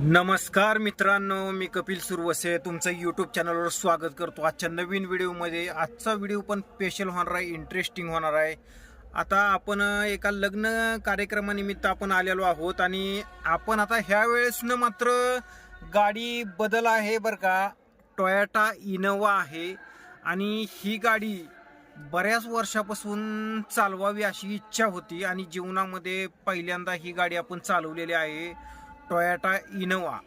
नमस्कार मित्रांनो मी कपिल सुरवसे. तुमचं यूट्यूब चॅनलवर स्वागत करतो. आजच्या नवीन व्हिडिओमध्ये आजचा व्हिडिओ पण स्पेशल होणार आहे इंटरेस्टिंग होणार आहे. आता आपण एका लग्न कार्यक्रमानिमित्त आपण आलेलो आहोत आणि आपण आता ह्या वेळेसनं मात्र गाडी बदल आहे बरं का. टोयाटा इनोवा आहे आणि ही गाडी बऱ्याच वर्षापासून चालवावी अशी इच्छा होती आणि जीवनामध्ये पहिल्यांदा ही गाडी आपण चालवलेली आहे. Toyota Innova.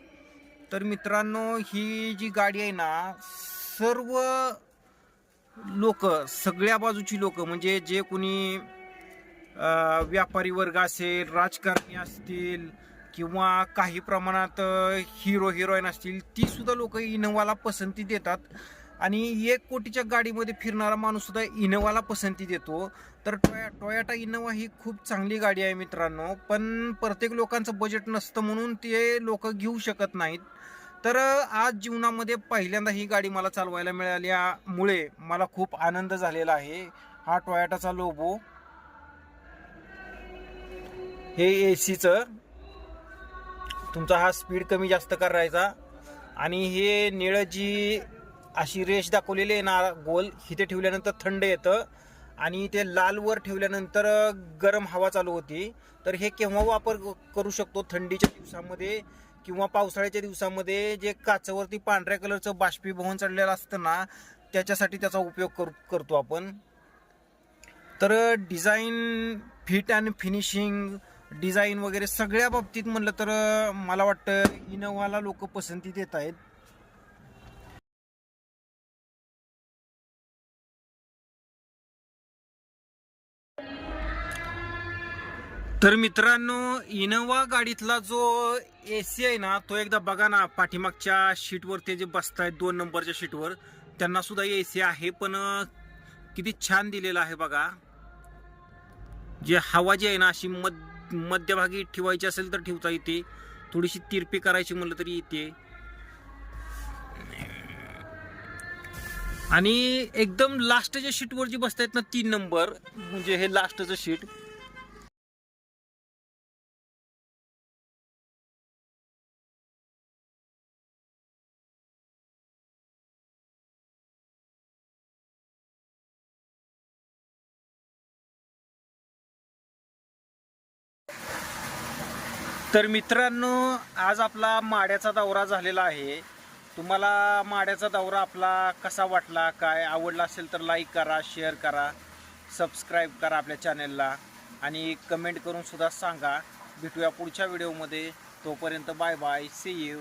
तर मित्रांनो ही जी गाडी आहे ना सर्व लोक सगळ्या बाजूची लोक म्हणजे जे कोणी व्यापारी वर्ग असेल राजकारणी असतील किंवा काही प्रमाणात हिरो हिरोईन असतील ती सुद्धा लोक इनोवाला पसंती देतात. आणि एक कोटीच्या गाडीमध्ये फिरणारा माणूस सुद्धा इनोवाला पसंती देतो. तर टोया टोयाटा इनोवा ही खूप चांगली गाडी आहे मित्रांनो. पण प्रत्येक लोकांचं बजेट नसतं म्हणून ते लोक घेऊ शकत नाहीत. तर आज जीवनामध्ये पहिल्यांदा ही गाडी मला चालवायला मिळाल्यामुळे मला खूप आनंद झालेला आहे. हा टोयाटाचा लोबो हे ए सीचं तुमचा हा स्पीड कमी जास्त करायचा. आणि हे निळं जी अशी रेष दाखवलेली आहे ना गोल इथे ठेवल्यानंतर थंड येतं. आणि ते लालवर ठेवल्यानंतर गरम हवा चालू होती. तर हे केव्हा वापर करू शकतो थंडीच्या दिवसामध्ये किंवा पावसाळ्याच्या दिवसामध्ये? जे काचावरती पांढऱ्या कलरचं बाष्पीभवन चढलेलं असतं ना त्याच्यासाठी त्याचा उपयोग करू करतो आपण. तर design fit and finishing design वगैरे सगळ्या बाबतीत म्हटलं तर मला वाटतं इनोवाला लोक पसंती देत आहेत. तर मित्रांनो इनोवा गाडीतला जो ए सी आहे ना तो एकदा बघा ना पाठीमागच्या शीटवर ते जे बसतायत दोन नंबरच्या शीटवर त्यांना सुद्धा ए सी आहे पण किती छान दिलेलं आहे बघा. जे हवा जी आहे ना अशी मध मध्यभागी ठेवायची असेल तर ठेवता येते. थोडीशी तिरपी करायची म्हणलं तरी येते. आणि एकदम लास्टच्या शीटवर जी बसतायत ना तीन नंबर म्हणजे हे लास्टचं शीट तर मित्रांनो आज आपला माड्याचा दौरा झालेला आहे. तुम्हाला माड्याचा दौरा आपला कसा वाटला काय आवडला असेल तर लाईक करा शेअर करा सबस्क्राईब करा आपल्या चॅनेलला आणि कमेंट करून सुद्धा सांगा. भेटूया पुढच्या व्हिडिओमध्ये तोपर्यंत बाय बाय सी यू